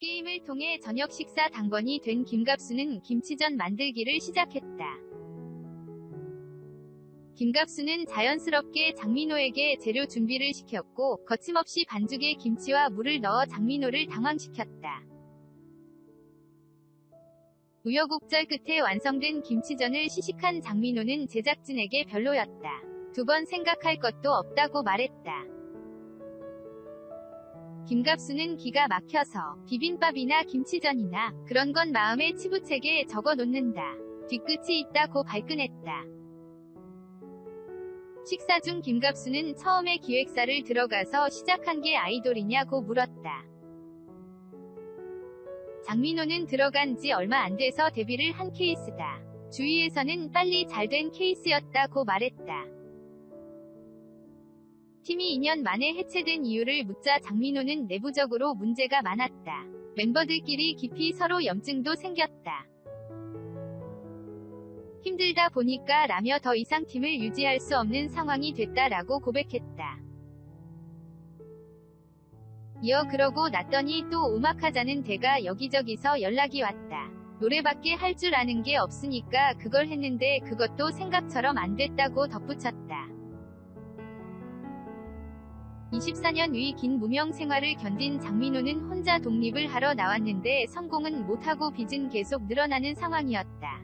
게임을 통해 저녁 식사 당번이 된 김갑수는 김치전 만들기를 시작했다. 김갑수는 자연스럽게 장민호에게 재료 준비를 시켰고 거침없이 반죽에 김치와 물을 넣어 장민호를 당황시켰다. 우여곡절 끝에 완성된 김치전을 시식한 장민호는 제작진에게 별로였다. 두 번 생각할 것도 없다고 말했다. 김갑수는 기가 막혀서 비빔밥이나 김치전이나 그런 건 마음에 치부책에 적어 놓는다. 뒤끝이 있다고 발끈했다. 식사 중 김갑수는 처음에 기획사를 들어가서 시작한 게 아이돌이냐고 물었다. 장민호는 들어간 지 얼마 안 돼서 데뷔를 한 케이스다. 주위에서는 빨리 잘 된 케이스였다고 말했다. 팀이 2년 만에 해체된 이유를 묻자 장민호는 내부적으로 문제가 많았다. 멤버들끼리 깊이 서로 염증도 생겼다. 힘들다 보니까 라며 더 이상 팀을 유지할 수 없는 상황이 됐다라고 고백했다. 이어 그러고 났더니 또 음악하자는 데가 여기저기서 연락이 왔다. 노래밖에 할 줄 아는 게 없으니까 그걸 했는데 그것도 생각처럼 안 됐다고 덧붙였다. 24년 위 긴 무명 생활을 견딘 장민호는 혼자 독립을 하러 나왔는데 성공은 못하고 빚은 계속 늘어나는 상황이었다.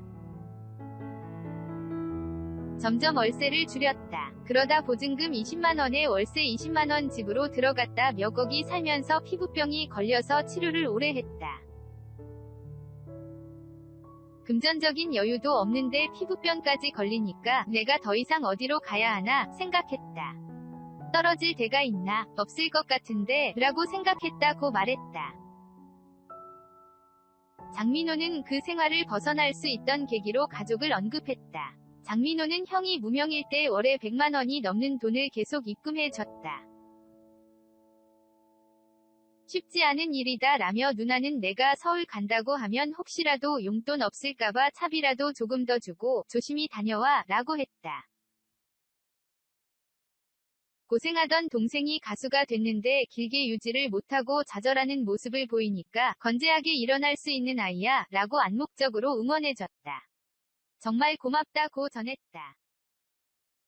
점점 월세를 줄였다. 그러다 보증금 20만원에 월세 20만원 집으로 들어갔다 몇 억이 살면서 피부병이 걸려서 치료를 오래 했다. 금전적인 여유도 없는데 피부병까지 걸리니까 내가 더 이상 어디로 가야 하나 생각했다. 떨어질 데가 있나 없을 것 같은데 라고 생각했다고 말했다. 장민호는 그 생활을 벗어날 수 있던 계기로 가족을 언급했다. 장민호는 형이 무명일 때 월에 100만 원이 넘는 돈을 계속 입금해 줬다. 쉽지 않은 일이다 라며 누나는 내가 서울 간다고 하면 혹시라도 용돈 없을까봐 차비라도 조금 더 주고 조심히 다녀와 라고 했다. 고생하던 동생이 가수가 됐는데 길게 유지를 못하고 좌절하는 모습을 보이니까 건재하게 일어날 수 있는 아이야 라고 안목적으로 응원해줬다. 정말 고맙다고 전했다.